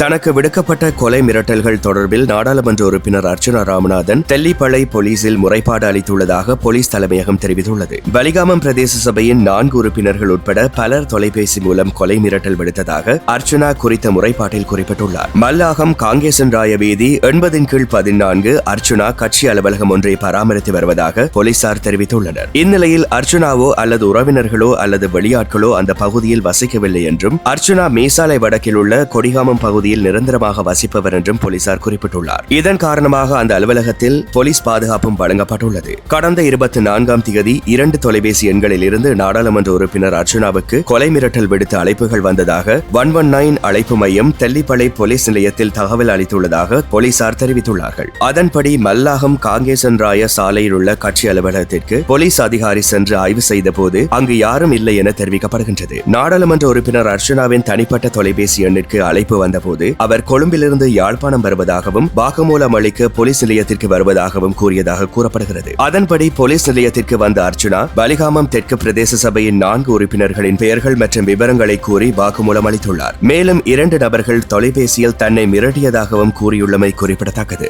தனக்கு விடுக்கப்பட்ட கொலை மிரட்டல்கள் தொடர்பில் நாடாளுமன்ற உறுப்பினர் அர்ச்சனா ராமநாதன் தெல்லிப்பளை போலீசில் முறைப்பாடு அளித்துள்ளதாக போலீஸ் தலைமையகம் தெரிவித்துள்ளது. பலிகாமம் பிரதேச சபையின் நான்கு உறுப்பினர்கள் உட்பட பலர் தொலைபேசி மூலம் கொலை மிரட்டல் விடுத்ததாக அர்ச்சனா குறித்த முறைப்பாட்டில் குறிப்பிட்டுள்ளார். மல்லாகம் காங்கேசன் ராய வீதி எண்பதின் கீழ் பதினான்கு அர்ச்சனா கட்சி அலுவலகம் ஒன்றை பராமரித்து வருவதாக போலீசார் தெரிவித்துள்ளனர். இந்நிலையில் அர்ச்சனாவோ அல்லது உறவினர்களோ அல்லது வெளியாட்களோ அந்த பகுதியில் வசிக்கவில்லை என்றும் அர்ச்சனா மேசாலை வடக்கில் உள்ள கொடிகாமம் பகுதி பகுதியில் நிரந்தரமாக வசிப்பவர் என்றும் போலீசார் குறிப்பிட்டுள்ளார். இதன் காரணமாக அந்த அலுவலகத்தில் போலீஸ் பாதுகாப்பும் வழங்கப்பட்டுள்ளது. கடந்த இருபத்தி நான்காம் தேதி இரண்டு தொலைபேசி எண்களில் இருந்து நாடாளுமன்ற உறுப்பினர் அர்ச்சனாவுக்கு கொலை மிரட்டல் விடுத்த அழைப்புகள் வந்ததாக ஒன் ஒன் நைன் அழைப்பு மையம் தெல்லிப்பளை போலீஸ் நிலையத்தில் தகவல் அளித்துள்ளதாக போலீசார் தெரிவித்துள்ளார்கள். அதன்படி மல்லாகம் காங்கேசன் ராய சாலையில் உள்ள கட்சி அலுவலகத்திற்கு போலீஸ் அதிகாரி சென்று ஆய்வு செய்த போது அங்கு யாரும் இல்லை என தெரிவிக்கப்படுகின்றது. நாடாளுமன்ற உறுப்பினர் அர்ச்சனாவின் தனிப்பட்ட தொலைபேசி எண்ணிற்கு அழைப்பு வந்தபோது அவர் கொழும்பிலிருந்து யாழ்ப்பாணம் வருவதாகவும் வாக்குமூலம் அளிக்க போலீஸ் நிலையத்திற்கு வருவதாகவும் கூறியதாக கூறப்படுகிறது. அதன்படி போலீஸ் நிலையத்திற்கு வந்த அர்ச்சுனா பலிகாமம் தெற்கு பிரதேச சபையின் நான்கு உறுப்பினர்களின் பெயர்கள் மற்றும் விவரங்களை கூறி வாக்குமூலம் அளித்துள்ளார். மேலும் இரண்டு நபர்கள் தொலைபேசியில் தன்னை மிரட்டியதாகவும் கூறியுள்ளமை குறிப்பிடத்தக்கது.